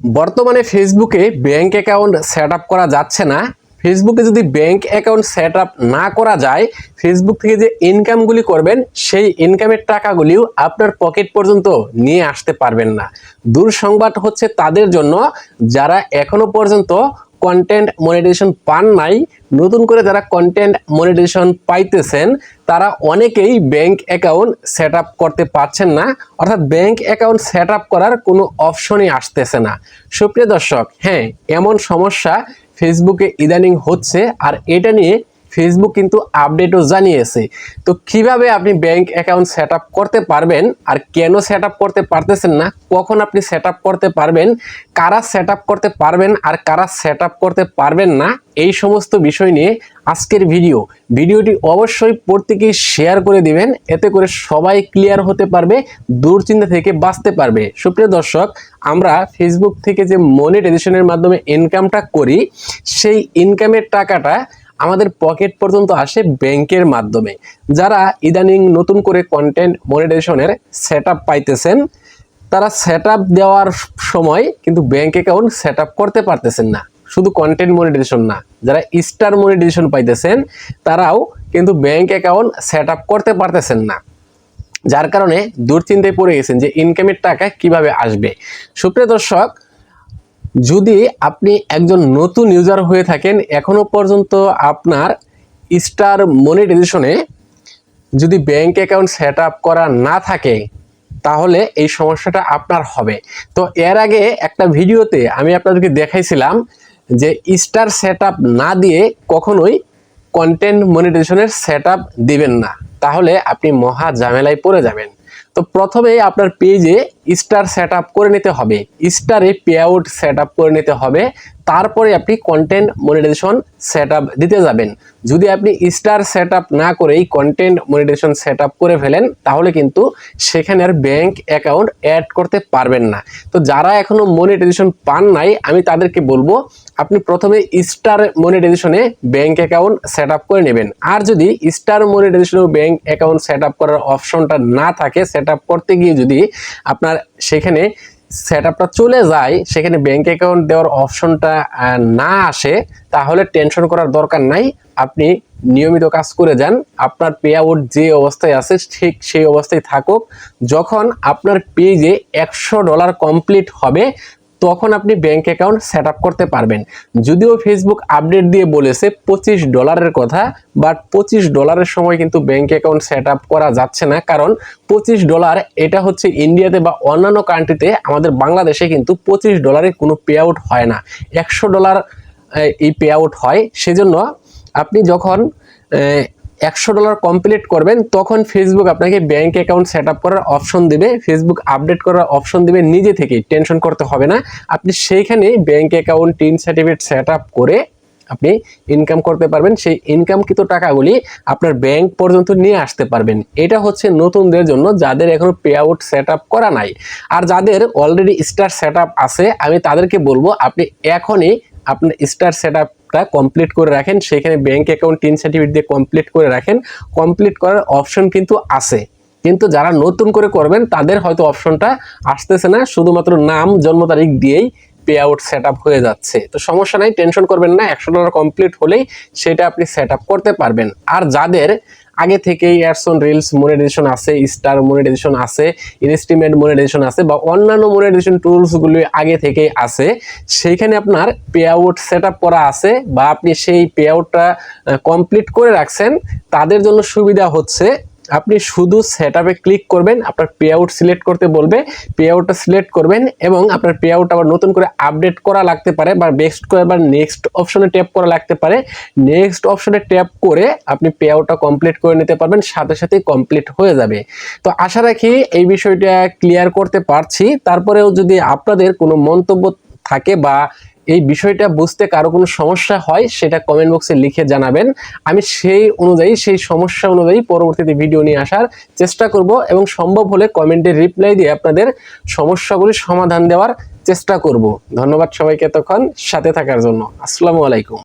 বর্তমানে ফেসবুকে bank account set up করা যাচ্ছে না। ফেসবুকে যদি ব্যাংক অ্যাকাউন্ট সেট আপ না করা যায় ফেসবুক থেকে যে ইনকামগুলি করবেন, সেই ইনকামের টাকাগুলিও আপনার পকেট পর্যন্ত নিয়ে আসতে পারবেন না। দূর সংবাদ হচ্ছে তাদের জন্য, যারা এখনও পর্যন্ত কন্টেন্ট মনিটাইজেশন পান নাই, নতুন করে যারা কন্টেন্ট মনিটাইজেশন পাইতেছেন, তারা অনেকেই ব্যাংক অ্যাকাউন্ট সেট করতে পারছেন না, অর্থাৎ ব্যাংক অ্যাকাউন্ট সেট করার কোনো অপশনই আসতেছে না। সুপ্রিয় দর্শক হ্যাঁ এমন সমস্যা ফেসবুকে ইদানিং হচ্ছে, আর এটা নিয়ে ফেসবুক কিন্তু আপডেটও জানিয়েছে। তো কীভাবে আপনি ব্যাংক অ্যাকাউন্ট সেট করতে পারবেন আর কেন সেট করতে পারতেছেন না? কখন আপনি সেট করতে পারবেন? কারা সেট করতে পারবেন আর কারা সেট করতে পারবেন না? এই সমস্ত বিষয় নিয়ে আজকের ভিডিও ভিডিওটি অবশ্যই প্রত্যেকেই শেয়ার করে দিবেন, এতে করে সবাই ক্লিয়ার হতে পারবে, দুশ্চিন্তা থেকে বাঁচতে পারবে। সুপ্রিয় দর্শক, আমরা ফেসবুক থেকে যে মনিটাইজেশনের মাধ্যমে ইনকামটা করি, সেই ইনকামের টাকাটা আমাদের পকেট পর্যন্ত আসে ব্যাংকের মাধ্যমে। যারা ইদানিং নতুন করে কন্টেন্ট মনিটাইজেশনের সেট পাইতেছেন, তারা সেট দেওয়ার সময় কিন্তু ব্যাংক অ্যাকাউন্ট সেট করতে পারতেছেন না। শুধু কন্টেন্ট মনিটাইজেশন না, যারা স্টার মনিটাইজেশন পাইতেছেন, তারাও কিন্তু ব্যাংক অ্যাকাউন্ট সেট করতে পারতেছেন না। যার কারণে দুশ্চিন্তায় পড়ে গেছেন যে ইনকামের টাকা কীভাবে আসবে। সুপ্রিয় দর্শক যদি আপনি একজন নতুন ইউজার হয়ে থাকেন, এখনও পর্যন্ত আপনার স্টার মনিটাইজেশনে যদি ব্যাংক অ্যাকাউন্ট সেট আপ করা না থাকে, তাহলে এই সমস্যাটা আপনার হবে। তো এর আগে একটা ভিডিওতে আমি আপনাদেরকে দেখাইছিলাম যে স্টার সেট না দিয়ে কখনোই কন্টেন্ট মনিটাইজেশনের সেট দিবেন না। তাহলে আপনি মহা ঝামেলায় পড়ে যাবেন। তো প্রথমে আপনার পেজে স্টার সেট করে নিতে হবে। স্টারে পে আউট সেট করে নিতে হবে। তারপরে আপনি কন্টেন্ট মনিটাইজেশন সেট দিতে যাবেন। যদি আপনি স্টার সেট না করেই কন্টেন্ট মনিটাইজেশন সেট করে ফেলেন, তাহলে কিন্তু সেখানে আর ব্যাংক অ্যাকাউন্ট অ্যাড করতে পারবেন না। তো যারা এখনও মনিটাইজেশন পান নাই, আমি তাদেরকে বলব, আপনি প্রথমে স্টার মনিটাইজেশনে ব্যাংক অ্যাকাউন্ট সেট করে নেবেন। আর যদি স্টার মনিটাইজেশনে ব্যাঙ্ক অ্যাকাউন্ট সেট করার অপশনটা না থাকে সেট করতে গিয়ে যদি আপনার সেখানে সেট আপটা চলে যায়, সেখানে ব্যাংক অ্যাকাউন্ট দেওয়ার অপশনটা না আসে, তাহলে টেনশন করার দরকার নাই। আপনি নিয়মিত কাজ করে যান, আপনার পে আউট যে অবস্থায় আছে, ঠিক সেই অবস্থায় থাকুক। যখন আপনার পেজে একশো ডলার কমপ্লিট হবে তখন আপনি ব্যাংক অ্যাকাউন্ট সেট করতে পারবেন। যদিও ফেসবুক আপডেট দিয়ে বলেছে পঁচিশ ডলারের কথা বাট পঁচিশ ডলারের সময় কিন্তু ব্যাংক অ্যাকাউন্ট সেট করা যাচ্ছে না, কারণ পঁচিশ ডলার এটা হচ্ছে ইন্ডিয়াতে বা অন্যান্য কান্ট্রিতে আমাদের বাংলাদেশে কিন্তু পঁচিশ ডলারে কোনো পে আউট হয় না। একশো ডলার এই পে আউট হয়। সেজন্য আপনি যখন একশো ডলার কমপ্লিট করবেন, তখন ফেসবুক আপনাকে ব্যাংক অ্যাকাউন্ট সেট আপ করার অপশন দেবে। ফেসবুক আপডেট করার অপশন দেবে, নিজে থেকে টেনশন করতে হবে না। আপনি সেইখানে bank account TIN certificate set up করে আপনি ইনকাম করতে পারবেন। সেই ইনকামকৃত টাকাগুলি আপনার ব্যাংক পর্যন্ত নিয়ে আসতে পারবেন। এটা হচ্ছে নতুনদের জন্য, যাদের এখনও পে আউট সেট করা নাই। আর যাদের অলরেডি স্টার সেট আছে, আমি তাদেরকে বলব, আপনি এখনই আপনার স্টার সেট আপটা কমপ্লিট করে রাখেন, সেখানে ব্যাংক অ্যাকাউন্ট টিন সার্টিফিকেট দিয়ে কমপ্লিট করে রাখেন। কমপ্লিট করার অপশন কিন্তু আছে। কিন্তু যারা নতুন করে করবেন, তাদের হয়তো অপশনটা আসতেছে না। শুধুমাত্র নাম, জন্ম তারিখ দিয়েই পে আউট সেট হয়ে যাচ্ছে। তো সমস্যা নাই টেনশন করবেন না। একশো ডলার কমপ্লিট হলেই সেটা আপনি সেট করতে পারবেন। আর যাদের আগে থেকেই অ্যাডসন রিলস মনিটাইজেশন আছে স্টার মনিটাইজেশন আছে ইনস্টিমেট মনিটাইজেশন আছে বা অন্যান্য মনিটাইজেশন টুলসগুলি আগে থেকেই আছে। সেইখানে আপনার পে আউট সেট করা আছে বা আপনি সেই পে আউটটা কমপ্লিট করে রাখছেন, তাদের জন্য সুবিধা হচ্ছে আপনি শুধু সেট আপে ক্লিক করবেন, আপনার পে আউট সিলেক্ট করতে বলবে পে আউটটা সিলেক্ট করবেন এবং আপনার পে আউট আবার নতুন করে আপডেট করা লাগতে পারে বা বেস্ট করে আবার নেক্সট অপশনে ট্যাপ করা লাগতে পারে। নেক্সট অপশনে ট্যাপ করে আপনি পে আউটটা কমপ্লিট করে নিতে পারবেন, সাথে সাথে কমপ্লিট হয়ে যাবে। তো আশা রাখি এই বিষয়টা ক্লিয়ার করতে পারছি। তারপরেও যদি আপনাদের কোনো মন্তব্য থাকে বা এই বিষয়টা বুঝতে কারও কোনো সমস্যা হয়, সেটা কমেন্ট বক্সে লিখে জানাবেন। আমি সেই অনুযায়ী, সেই সমস্যা অনুযায়ী পরবর্তীতে ভিডিও নিয়ে আসার চেষ্টা করব এবং সম্ভব হলে কমেন্টে রিপ্লাই দিয়ে আপনাদের সমস্যাগুলি সমাধান দেওয়ার চেষ্টা করব। ধন্যবাদ সবাইকে তখন সাথে থাকার জন্য। আসসালামু আলাইকুম।